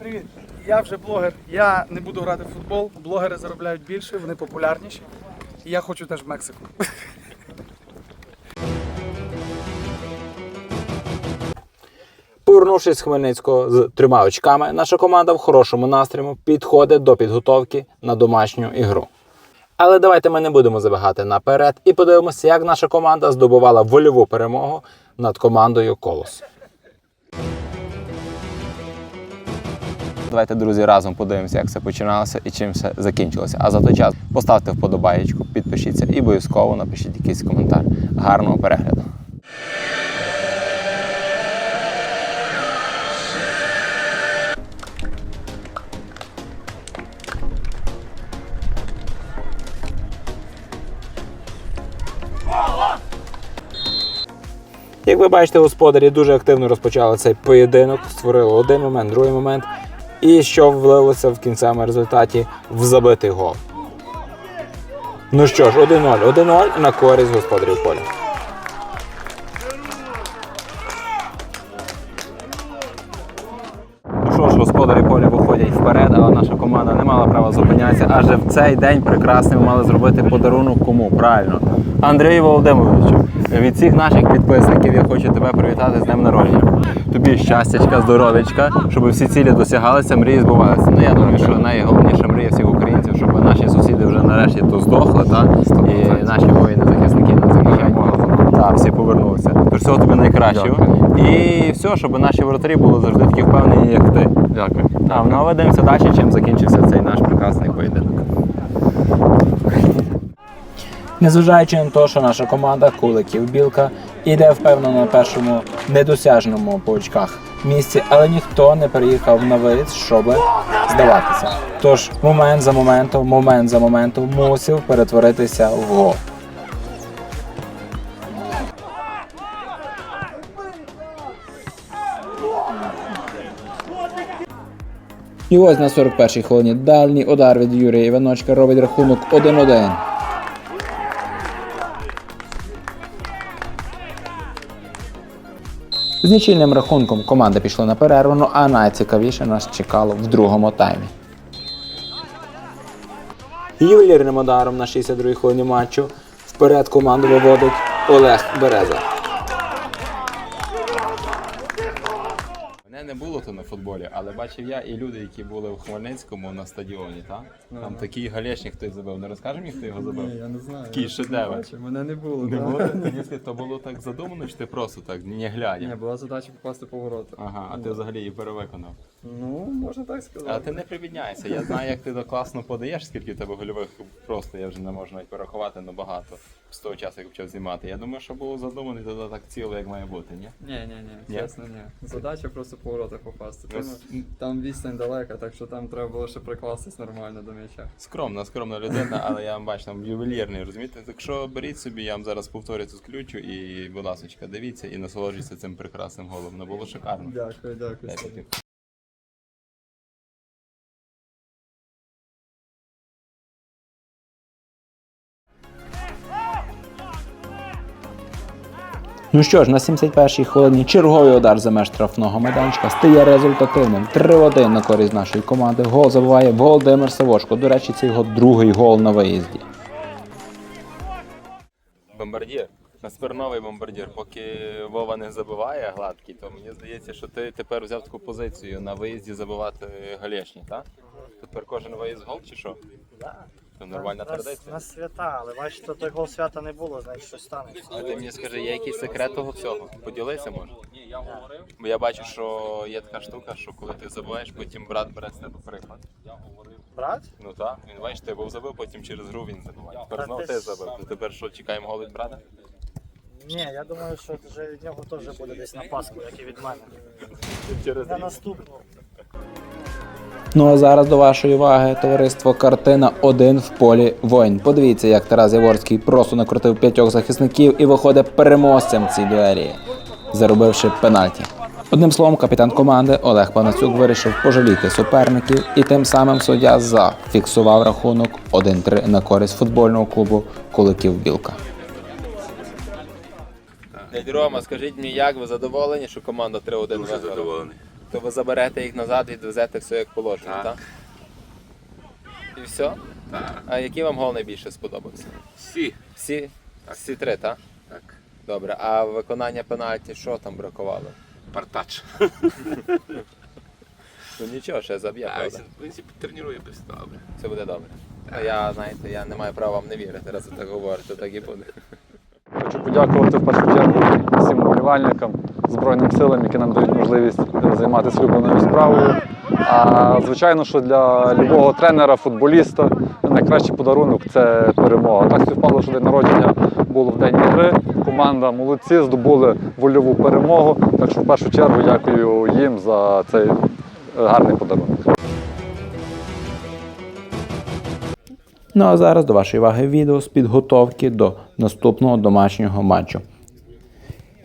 Привіт, я вже блогер. Я не буду грати в футбол. Блогери заробляють більше, вони популярніші. І я хочу теж в Мексику. Повернувшись з Хмельницького з трьома очками, наша команда в хорошому настрою підходить до підготовки на домашню ігру. Але давайте ми не будемо забігати наперед і подивимося, як наша команда здобувала вольову перемогу над командою Колос. Давайте, друзі, разом подивимося, як все починалося і чим все закінчилося. А за той час поставте вподобаєчку, підпишіться і обов'язково напишіть якийсь коментар. Гарного перегляду! Як ви бачите, господарі дуже активно розпочали цей поєдинок, створили один момент, другий момент, і що влилося в кінцевому результаті в забитий гол. Ну що ж, 1-0. 1-0 на користь господарів поля. Ну що ж, господарі поля виходять вперед, але наша команда не мала права зупинятися. Адже в цей день прекрасний ми мали зробити подарунок кому? Правильно. Андрію Володимировичу, від всіх наших підписників я хочу тебе привітати з днем народження. Тобі щастячка, здоров'ячка, щоб всі цілі досягалися, мрії збувалися. Ну я думаю, що найголовніша мрія всіх українців, щоб наші сусіди вже нарешті то здохли, та? і наші воїни захисники нас захищають. Так, всі повернулися. Тож всього тобі найкращого. І все, щоб наші воротарі були завжди такі впевнені, як ти. Дякую. А ну, а дивимося далі, чим закінчився цей наш прекрасний поєдинок. Незважаючи на те, що наша команда Куликів Білка іде впевнено на першому недосяжному по очках місці, але ніхто не переїхав на виїзд, щоб здаватися. Тож момент за моментом, момент за моментом мусив перетворитися в гол. І ось на 41-й хвилині дальній удар від Юрія Іваночка робить рахунок 1-1. З нічільним рахунком команда пішла на перерву, ну а найцікавіше нас чекало в другому таймі. Ювелірним ударом на 62-й хвилині матчу вперед команду виводить Олег Береза. Не було то на футболі, але бачив я і люди, які були в Хмельницькому на стадіоні, так? Там такий галешник хтось забив. Не розкаже мені, хто його забив? Ні, я не знаю. Такий шедевр. Мене не було. Не да. було? Мені то було так задумано, чи ти просто так не глядя? Ні, була задача попасти по вороту. Ага, а ти взагалі її перевиконав. Ну, можна так сказати. Але ти не прибідняйся. Я знаю, як ти класно подаєш, скільки в тебе гольових просто я вже не можу навіть порахувати, ну багато з того часу, як почав знімати. Я думаю, що було задумано тоді так ціло, як має бути, ні? Ні, ні, ні, чесно, ні. Задача просто по воротах попасти. Ну, Там, відстань далека, так що там треба було ще прикластись нормально до м'яча. Скромна, скромна людина, але я вам бачу, там ювелірний, розумієте? Так що беріть собі, я вам зараз повторю цю ключу і, будь ласка, дивіться і насолоджуйтесь цим прекрасним голом. Ну було шикарно. Дякую, дякую. Ну що ж, на 71-й хвилині черговий удар за меж штрафного майданчика стає результативним. 3-1 на користь нашої команди. Гол забиває Володимир Савошко. До речі, це його другий гол на виїзді. Бомбардір. Тепер новий бомбардір. Поки Вова не забиває гладкий, то мені здається, що ти тепер взяв таку позицію на виїзді забивати галешні, так? Тепер кожен виїзд гол чи що? Це нормальна Нас- традиція. Нас свята, але бачите, того свята не було, значить щось станеться. А ти мені скажи, є якийсь секрет того всього? Поділися може? Бо я бачу, що є така штука, що коли ти забуваєш, потім брат бере з тебе приклад. Брат? Ну так, він бачиш, ти був забив, потім через гру він забиває. Тепер Та знову ти ти ж- забив. То тепер що, чекаємо гол від брата? Ні, я думаю, що вже від нього теж буде десь на Пасху, як і від мене. Через На наступну. Ну а зараз до вашої уваги товариство картина один в полі воїн. Подивіться, як Тарас Яворський просто накрутив п'ятьох захисників і виходить переможцем в цій дуелі, заробивши пенальті. Одним словом, капітан команди Олег Панасюк вирішив пожаліти суперників, і тим самим суддя зафіксував рахунок 1-3 на користь футбольного клубу Куликів Білка. Дядь Рома, скажіть мені, як ви задоволені, що команда 3-1 Дуже задоволений. То ви заберете їх назад і довезете все як положено, так? І все? Так. А який вам гол найбільше сподобався? Всі. Всі? Всі три, так? Так. Добре, а виконання пенальті що там бракувало? Партач. Ну нічого, ще заб'є, А, правда? він, в принципі, тренує без добре. Все буде добре. Ну, я, знаєте, я не маю права вам не вірити, раз ви так говорите, так і буде. Хочу подякувати в першу чергу вболівальникам, Збройним силам, які нам дають можливість е, займатися улюбленою справою. А звичайно, що для любого тренера, футболіста найкращий подарунок це перемога. Так співпало, що день народження було в день ігри. Команда молодці, здобули вольову перемогу. Так що в першу чергу дякую їм за цей е, гарний подарунок. Ну а зараз до вашої уваги відео з підготовки до наступного домашнього матчу.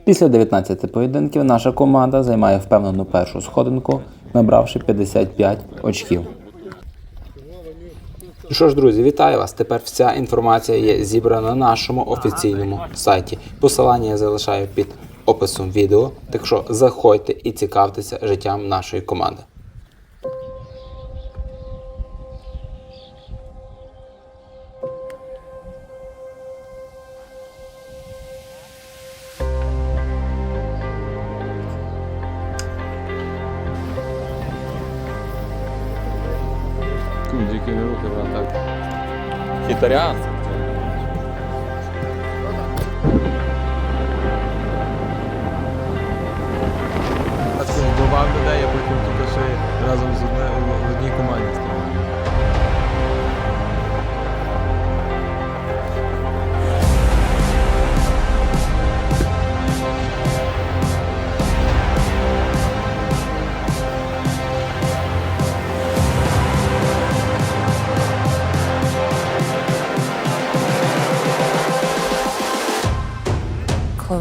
Після 19 поєдинків наша команда займає впевнену першу сходинку, набравши 55 очків. Ну Що ж, друзі, вітаю вас. Тепер вся інформація є зібрана на нашому офіційному сайті. Посилання я залишаю під описом відео. Так що заходьте і цікавтеся життям нашої команди. Тільки не руки, так. Хітарян.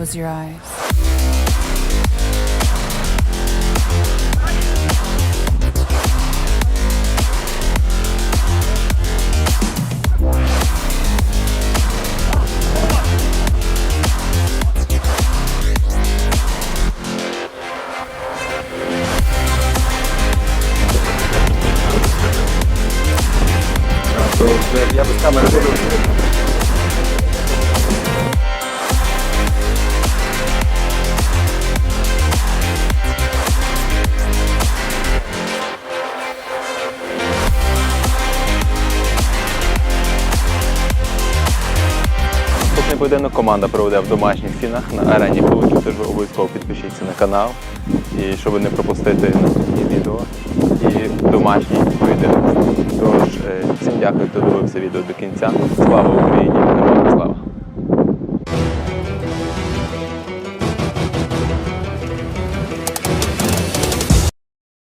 Close your eyes. Ja bez kamery. Поєдинок команда проведе в домашніх стінах на арені Получу, тож ви обов'язково підпишіться на канал, і щоб не пропустити наступні відео і домашній поєдинок. Тож, е, всім дякую, хто дивився відео до кінця. Слава Україні! Слава!